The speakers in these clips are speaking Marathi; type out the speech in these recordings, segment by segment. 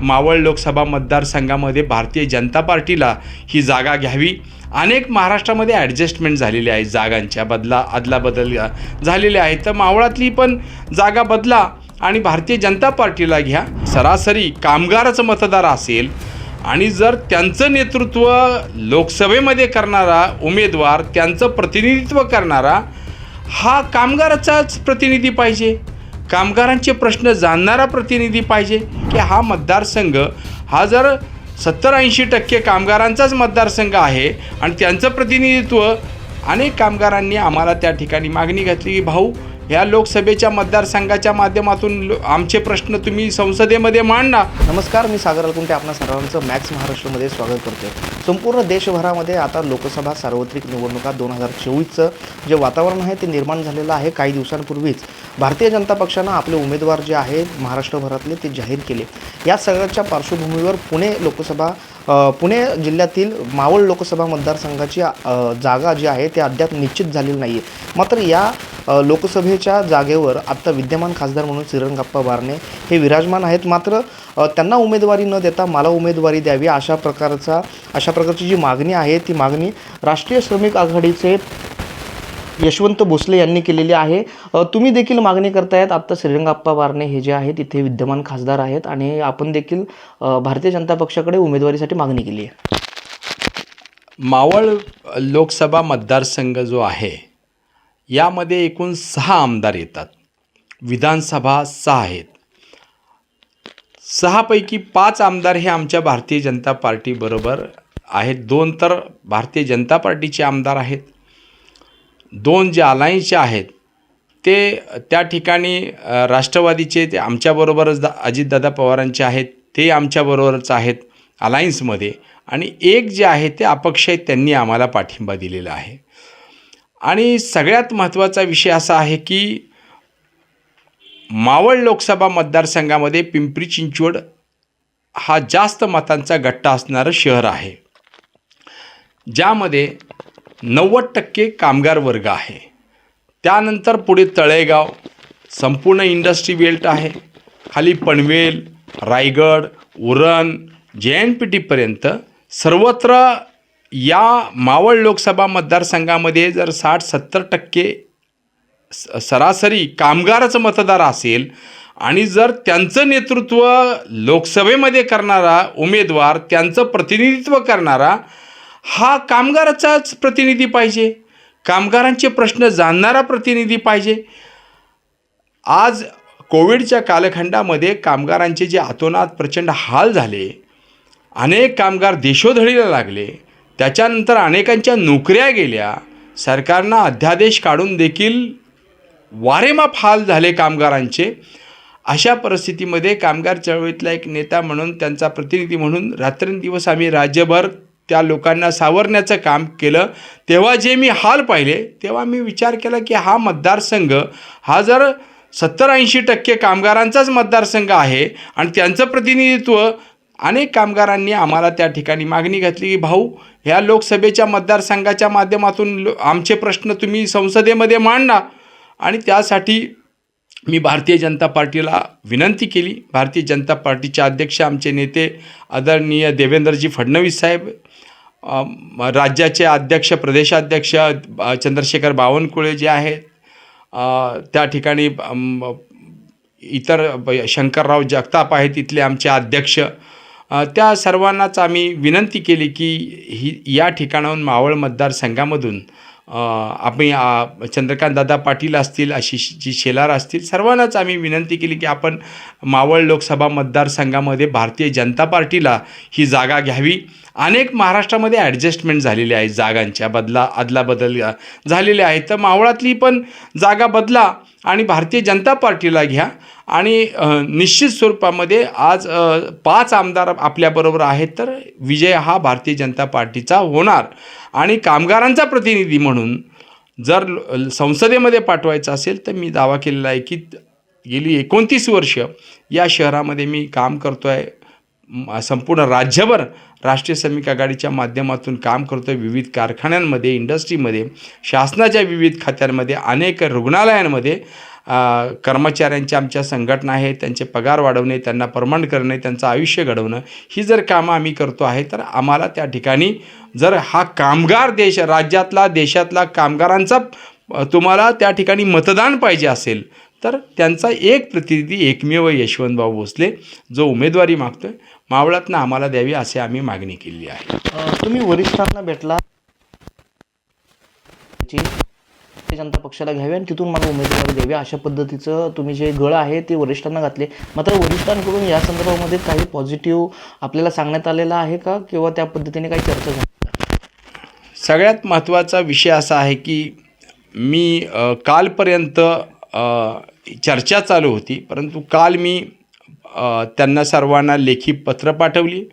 मावळ लोकसभा मतदारसंघामध्ये भारतीय जनता पार्टीला ही जागा घ्यावी. अनेक महाराष्ट्रामध्ये ॲडजस्टमेंट झालेली आहे जागांच्या बदला अदलाबदल झालेल्या आहे तर मावळातली पण जागा बदला आणि भारतीय जनता पार्टीला घ्या. सरासरी कामगाराचं मतदार असेल आणि जर त्यांचं नेतृत्व लोकसभेमध्ये करणारा उमेदवार त्यांचं प्रतिनिधित्व करणारा हा कामगाराचाच प्रतिनिधी पाहिजे. कामगारांचे प्रश्न जाणणारा प्रतिनिधी पाहिजे की हा मतदारसंघ हा जर सत्तर ऐंशी टक्के कामगारांचाच मतदारसंघ आहे आणि त्यांचं प्रतिनिधित्व अनेक कामगारांनी आम्हाला त्या ठिकाणी मागणी घातली की भाऊ ह्या लोकसभेच्या मतदारसंघाच्या माध्यमातून आमचे प्रश्न तुम्ही संसदेमध्ये मांडा नमस्कार मी सागर अलकुंटे. आपणा सर्वांचं मॅक्स महाराष्ट्रामध्ये स्वागत करतो संपूर्ण देशभरामध्ये आता लोकसभा सार्वत्रिक निवडणुका दोन हजार चोवीसचं जे वातावरण आहे ते निर्माण झालेलं आहे काही दिवसांपूर्वीच. भारतीय जनता पक्षानं आपले उमेदवार जे आहेत महाराष्ट्रभरातले ते जाहीर केले. या सगळ्याच्या पार्श्वभूमीवर पुणे लोकसभा पुणे जिल्ह्यातील मावळ लोकसभा मतदारसंघाची जागा जी आहे ती अद्याप निश्चित झालेली नाही आहे मात्र या लोकसभेच्या जागेवर आत्ता विद्यमान खासदार म्हणून श्रीरंगाप्पा बारणे हे विराजमान आहेत. मात्र त्यांना उमेदवारी न देता मला उमेदवारी द्यावी अशा प्रकारचा अशा प्रकारची जी मागणी आहे ती मागणी राष्ट्रीय श्रमिक आघाडीचे यशवंत भोसले यांनी केलेली आहे. तुम्ही देखील मागणी करतायत आत्ता श्रीरंगाप्पा बारणे हे जे आहेत इथे विद्यमान खासदार आहेत आणि आपण देखील भारतीय जनता पक्षाकडे उमेदवारीसाठी मागणी केली आहे. मावळ लोकसभा मतदारसंघ जो आहे यामध्ये एकूण सहा आमदार येतात. विधानसभा सहा आहेत. सहापैकी पाच आमदार हे आमच्या भारतीय जनता पार्टीबरोबर आहेत. दोन तर भारतीय जनता पार्टीचे आमदार आहेत. दोन जे अलायन्सचे आहेत ते त्या ठिकाणी राष्ट्रवादीचे ते आमच्याबरोबरच दा अजितदादा पवारांचे आहेत ते आमच्याबरोबरच आहेत अलायन्समध्ये. आणि एक जे आहे ते अपक्ष आहेत त्यांनी आम्हाला पाठिंबा दिलेला आहे. आणि सगळ्यात महत्त्वाचा विषय असा आहे की मावळ लोकसभा मतदारसंघामध्ये पिंपरी चिंचवड हा जास्त मतांचा गट्टा असणारं शहर आहे. ज्यामध्ये नव्वद टक्के कामगार वर्ग आहे. त्यानंतर पुढे तळेगाव संपूर्ण इंडस्ट्री बेल्ट आहे. खाली पनवेल रायगड उरण जे एन पी टीपर्यंत सर्वत्र या मावळ लोकसभा मतदारसंघामध्ये जर साठ सत्तर टक्के स- सरासरी कामगाराचं मतदार असेल आणि जर त्यांचं नेतृत्व लोकसभेमध्ये करणारा उमेदवार त्यांचं प्रतिनिधित्व करणारा हा कामगाराचाच प्रतिनिधी पाहिजे. कामगारांचे प्रश्न जाणणारा प्रतिनिधी पाहिजे. आज कोविडच्या कालखंडामध्ये कामगारांचे जे आतोनात प्रचंड हाल झाले अनेक कामगार देशोधडीला लागले त्याच्यानंतर अनेकांच्या नोकऱ्या गेल्या. सरकारनं अध्यादेश काढून देखील वारेमाप हाल झाले कामगारांचे. अशा परिस्थितीमध्ये कामगार चळवळीतला एक नेता म्हणून त्यांचा प्रतिनिधी म्हणून रात्रंदिवस आम्ही राज्यभर त्या लोकांना सावरण्याचं काम केलं. तेव्हा जे मी हाल पाहिले तेव्हा मी विचार केला की हा मतदारसंघ हा जर सत्तर ऐंशी टक्के कामगारांचाच मतदारसंघ आहे आणि त्यांचं प्रतिनिधित्व अनेक कामगारांनी आम्हाला त्या ठिकाणी मागणी घातली की भाऊ ह्या लोकसभेच्या मतदारसंघाच्या माध्यमातून लो आमचे प्रश्न तुम्ही संसदेमध्ये मांडा. आणि त्यासाठी मी भारतीय जनता पार्टीला विनंती केली. भारतीय जनता पार्टीचे अध्यक्ष आमचे नेते आदरणीय देवेंद्रजी फडणवीस साहेब राज्याचे अध्यक्ष प्रदेशाध्यक्ष चंद्रशेखर बावनकुळे जे आहेत त्या ठिकाणी इतर ब- शंकरराव जगताप आहेत इथले आमचे अध्यक्ष त्या सर्वांनाच आम्ही विनंती केली की ही या ठिकाणाहून मावळ मतदारसंघामधून आम्ही चंद्रकांतदादा पाटील असतील आशिषजी शेलार असतील सर्वांनाच आम्ही विनंती केली की आपण मावळ लोकसभा मतदारसंघामध्ये भारतीय जनता पार्टीला ही जागा घ्यावी. अनेक महाराष्ट्रामध्ये ॲडजस्टमेंट झालेले आहे जागांच्या बदला अदलाबदल झालेले आहेत. तर मावळातली पण जागा बदला. आणि भारतीय जनता पार्टीला घ्या. आणि निश्चित स्वरूपामध्ये आज पाच आमदार आपल्याबरोबर आहेत तर विजय हा भारतीय जनता पार्टीचा होणार. आणि कामगारांचा प्रतिनिधी म्हणून जर संसदेमध्ये पाठवायचं असेल तर मी दावा केलेला आहे की गेली एकोणतीस वर्ष या शहरामध्ये मी काम करतो आहे संपूर्ण राज्यभर राष्ट्रीय श्रमिक आघाडीच्या माध्यमातून काम करतो आहे विविध कारखान्यांमध्ये इंडस्ट्रीमध्ये शासनाच्या विविध खात्यांमध्ये अनेक रुग्णालयांमध्ये. कर्मचाऱ्यांच्या आमच्या संघटना आहेत त्यांचे पगार वाढवणे त्यांना परमंड करणे त्यांचं आयुष्य घडवणं ही जर कामं आम्ही करतो आहे तर आम्हाला त्या ठिकाणी जर हा कामगार देश राज्यातला देशातला कामगारांचा तुम्हाला त्या ठिकाणी मतदान पाहिजे असेल तर त्यांचा एक प्रतिनिधी एकमेव यशवंतभाऊ भोसले जो उमेदवारी मागतोय. मावळातनं आम्हाला द्यावी असे आम्ही मागणी केली आहे. तुम्ही वरिष्ठांना भेटला. ची भारतीय जनता पक्षाला घ्यावी आणि तिथून मला उमेदवारी द्यावी अशा पद्धतीचं तुम्ही जे गळ आहे ते वरिष्ठांना घातले. मात्र वरिष्ठांकडून या संदर्भामध्ये काही पॉझिटिव्ह आपल्याला सांगण्यात आलेलं आहे का? किंवा त्या पद्धतीने काही चर्चा झाली? सगळ्यात महत्त्वाचा विषय असा आहे की मी अ, कालपर्यंत चर्चा चालू होती परंतु काल मी त्यांना सर्वांना लेखी पत्र पाठवली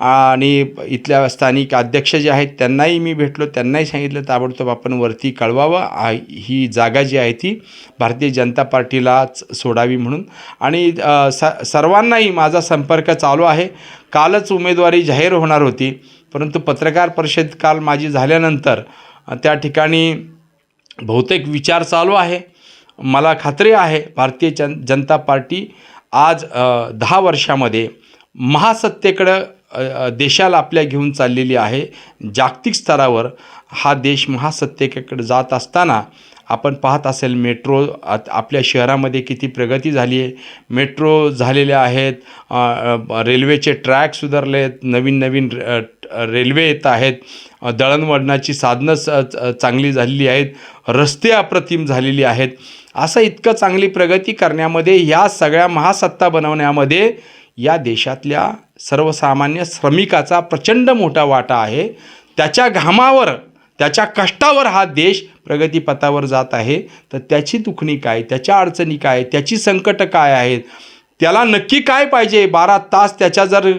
आणि इथल्या स्थानिक अध्यक्ष जे आहेत त्यांनाही मी भेटलो त्यांनाही सांगितलं ताबडतोब आपण वरती कळवावं ही जागा जी आहे ती भारतीय जनता पार्टीलाच सोडावी म्हणून. आणि स सर्वांनाही माझा संपर्क चालू आहे. कालच उमेदवारी जाहीर होणार होती परंतु पत्रकार परिषद काल माझी झाल्यानंतर त्या ठिकाणी बहुतेक विचार चालू आहे. मला खात्री आहे भारतीय जन जनता पार्टी आज दहा वर्षामध्ये महासत्तेकडं देशाला आपल्या घेऊन चाललेली आहे. जागतिक स्तरावर हा देश महासत्तेकडे जात असताना आपण पाहत असेल मेट्रो आत- आपल्या शहरामध्ये किती प्रगती झाली आहे मेट्रो झालेल्या आहेत रेल्वेचे ट्रॅक सुधारले आहेत नवीन नवीन रेल्वे येत आहेत दळणवळणाची साधनं च- चांगली झालेली आहेत रस्ते अप्रतिम झालेली आहेत. असं इतकं चांगली प्रगती करण्यामध्ये या सगळ्या महासत्ता बनवण्यामध्ये या देशातल्या सर्वसामान्य श्रमिकाचा प्रचंड मोठा वाटा आहे. त्याच्या घामावर त्याच्या कष्टावर हा देश प्रगतीपथावर जात आहे. तर त्याची दुखणी काय त्याच्या अडचणी काय त्याची संकटं काय आहेत त्याला नक्की काय पाहिजे? बारा तास त्याच्या जर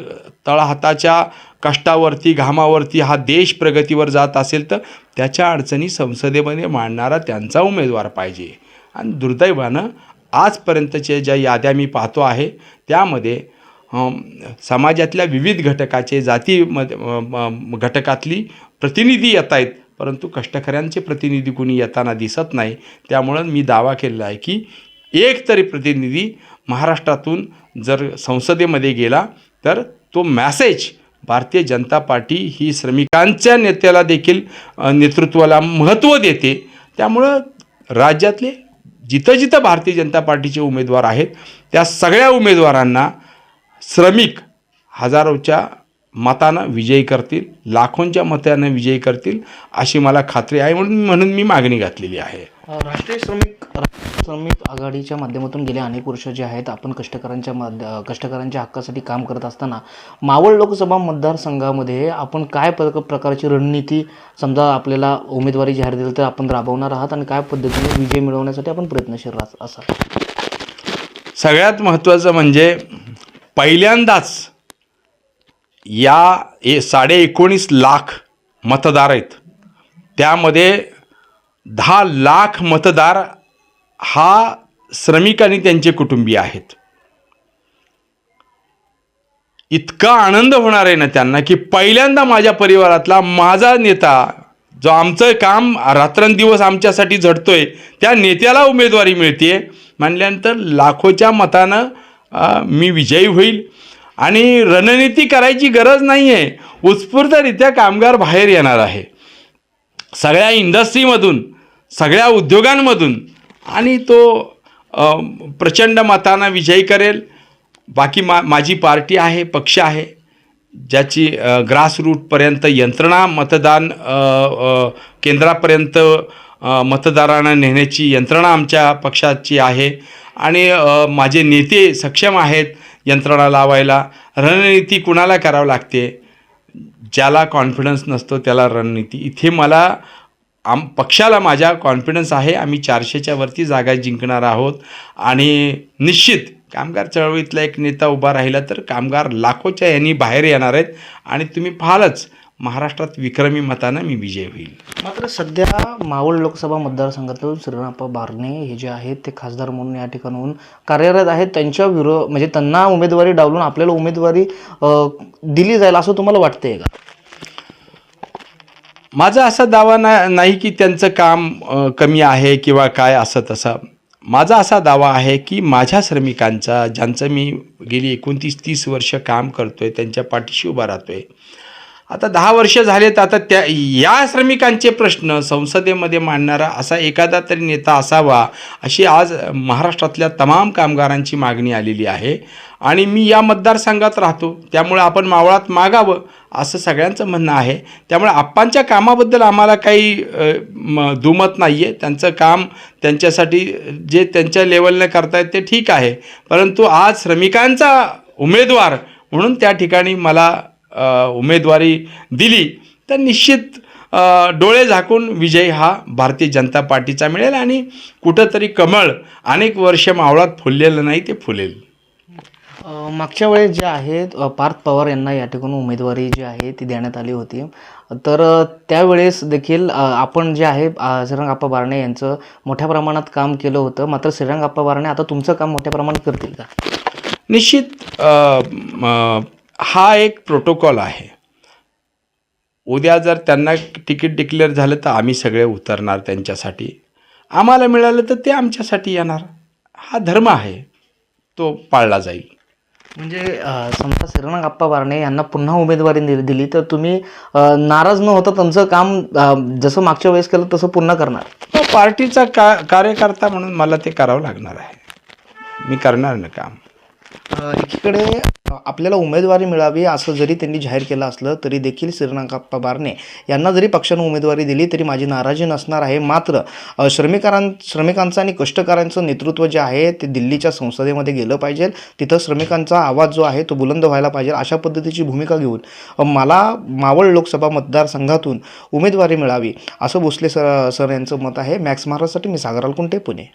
तळहाताच्या कष्टावरती घामावरती हा देश प्रगतीवर जात असेल तर त्याच्या अडचणी संसदेमध्ये मांडणारा त्यांचा उमेदवार पाहिजे. आणि दुर्दैवानं आजपर्यंतच्या ज्या याद्या मी पाहतो आहे त्यामध्ये समाजातल्या विविध घटकाचे जाती म- घटकातली प्रतिनिधी येत आहेत परंतु कष्टकऱ्यांचे प्रतिनिधी कोणी येताना दिसत नाही. त्यामुळं मी दावा केलेला आहे की एक तरी प्रतिनिधी महाराष्ट्रातून जर संसदेमध्ये गेला तर तो मॅसेज भारतीय जनता पार्टी ही श्रमिकांच्या नेत्याला देखील नेतृत्वाला महत्त्व देते. त्यामुळं राज्यातले जिथं जिथं भारतीय जनता पार्टीचे उमेदवार आहेत त्या सगळ्या उमेदवारांना श्रमिक हजारोच्या मतानं विजयी करतील लाखोंच्या मतानं विजयी करतील अशी मला खात्री आहे म्हणून म्हणून मी मागणी घातलेली आहे. राष्ट्रीय श्रमिक राष्ट्रीय श्रमिक आघाडीच्या माध्यमातून गेले अनेक वर्ष जे आहेत आपण कष्टकऱ्यांच्या माध्य कष्टकऱ्यांच्या हक्कासाठी काम करत असताना मावळ लोकसभा मतदारसंघामध्ये आपण काय प्र प्रकारची रणनीती समजा आपल्याला उमेदवारी जाहीर दिली तर आपण राबवणार आहात आणि काय पद्धतीने विजय मिळवण्यासाठी आपण प्रयत्नशील राहत असा? सगळ्यात महत्त्वाचं म्हणजे पहिल्यांदाच या ए साडे एकोणीस लाख मतदार आहेत. त्यामध्ये दहा लाख मतदार हा श्रमिक आणि त्यांचे कुटुंबीय आहेत. इतका आनंद होणार आहे ना त्यांना की पहिल्यांदा माझ्या परिवारातला माझा नेता जो आमचं काम रात्रंदिवस आमच्यासाठी झडतोय त्या नेत्याला उमेदवारी मिळते म्हणल्यानंतर लाखोच्या मतानं मी विजयी होईल. आणि रणनीती करायची गरज नाही आहे उत्स्फूर्तरित्या कामगार बाहेर येणार आहे. सगळ्या इंडस्ट्रीमधून सगळ्या उद्योगांमधून आणि तो प्रचंड मतानं विजयी करेल. बाकी मा माझी पार्टी आहे पक्ष आहे ज्याची ग्रासरूटपर्यंत यंत्रणा मतदान केंद्रापर्यंत मतदारांना नेण्याची यंत्रणा आमच्या पक्षाची आहे. आणि माझे नेते सक्षम आहेत. यंत्रणा लावायला. रणनीती कुणाला करावं लागते? ज्याला कॉन्फिडन्स नसतो त्याला रणनीती. इथे मला आम पक्षाला माझ्या कॉन्फिडन्स आहे. आम्ही चारशेच्या वरती जागा जिंकणार आहोत. आणि निश्चित कामगार चळवळीतला एक नेता उभा राहिला तर कामगार लाखोच्या यांनी बाहेर येणार आहेत. आणि तुम्ही पाहालच महाराष्ट्रात विक्रमी मतानं मी विजय होईल. मात्र सध्या मावळ लोकसभा मतदारसंघातून श्रीरामप्पा बारणे हे जे आहेत ते खासदार म्हणून या ठिकाणाहून कार्यरत आहेत. त्यांच्या विरो म्हणजे त्यांना उमेदवारी डावलून आपल्याला उमेदवारी दिली जाईल असं तुम्हाला वाटतंय का? माझा असा दावा ना नाही की त्यांचं काम कमी आहे किंवा काय असं तसं. माझा असा दावा आहे की माझ्या श्रमिकांचा ज्यांचं मी गेली एकोणतीस तीस वर्ष काम करतो आहे त्यांच्या पाठीशी उभा राहतो आहे आता दहा वर्ष झालेत आता त्या या श्रमिकांचे प्रश्न संसदेमध्ये मांडणारा असा एखादा तरी नेता असावा अशी आज महाराष्ट्रातल्या तमाम कामगारांची मागणी आलेली आहे. आणि मी या मतदारसंघात राहतो त्यामुळे आपण मावळात मागावं असं सगळ्यांचं म्हणणं आहे. त्यामुळे आप्पांच्या कामाबद्दल आम्हाला काही म, दुमत नाही आहे त्यांचं काम त्यांच्यासाठी जे त्यांच्या लेवलने करतायत ते ठीक आहे. परंतु आज श्रमिकांचा उमेदवार म्हणून त्या ठिकाणी मला उमेदवारी दिली तर निश्चित डोळे झाकून विजय हा भारतीय जनता पार्टीचा मिळेल आणि कुठंतरी कमळ अनेक वर्ष मावळात फुललेलं नाही ते फुलेल. मागच्या वेळेस जे आहेत पार्थ पवार यांना या ठिकाणी उमेदवारी जी आहे ती देण्यात आली होती. तर त्यावेळेस देखील आपण जे आहे अ, श्रीरंगाप्पा बारणे यांचं मोठ्या प्रमाणात काम केलं होतं. मात्र श्रीरंगाप्पा बारणे आता तुमचं काम मोठ्या प्रमाणात करतील का? निश्चित हा एक प्रोटोकॉल आहे. उद्या जर त्यांना तिकीट डिक्लेअर झालं तर आम्ही सगळे उतरणार त्यांच्यासाठी. आम्हाला मिळालं तर ते आमच्यासाठी येणार. हा धर्म आहे. तो पाळला जाईल. म्हणजे समजा श्रीरंगाप्पा बारणे यांना पुन्हा उमेदवारी दिली दिली तर तुम्ही नाराज न होता तुमचं काम जसं मागच्या वेळेस केलं तसं पुन्हा करणार. तो पार्टीचा का कार्यकर्ता म्हणून मला ते करावं लागणार आहे. मी करणार ना काम. एकीकडे आपल्याला उमेदवारी मिळावी असं जरी त्यांनी जाहीर केलं असलं तरी देखील श्रीरंगाप्पा बारणे यांना जरी पक्षानं उमेदवारी दिली तरी माझी नाराजी नसणार आहे. मात्र श्रमिकां श्रमिकांचं आणि कष्टकऱ्यांचं नेतृत्व जे आहे ते दिल्लीच्या संसदेमध्ये गेलं पाहिजे. तिथं श्रमिकांचा आवाज जो आहे तो बुलंद व्हायला पाहिजे. अशा पद्धतीची भूमिका घेऊन मला मावळ लोकसभा मतदारसंघातून उमेदवारी मिळावी असं भोसले सर सर यांचं मत आहे. मॅक्स महाराजसाठी मी सागराल कुंटे पुणे.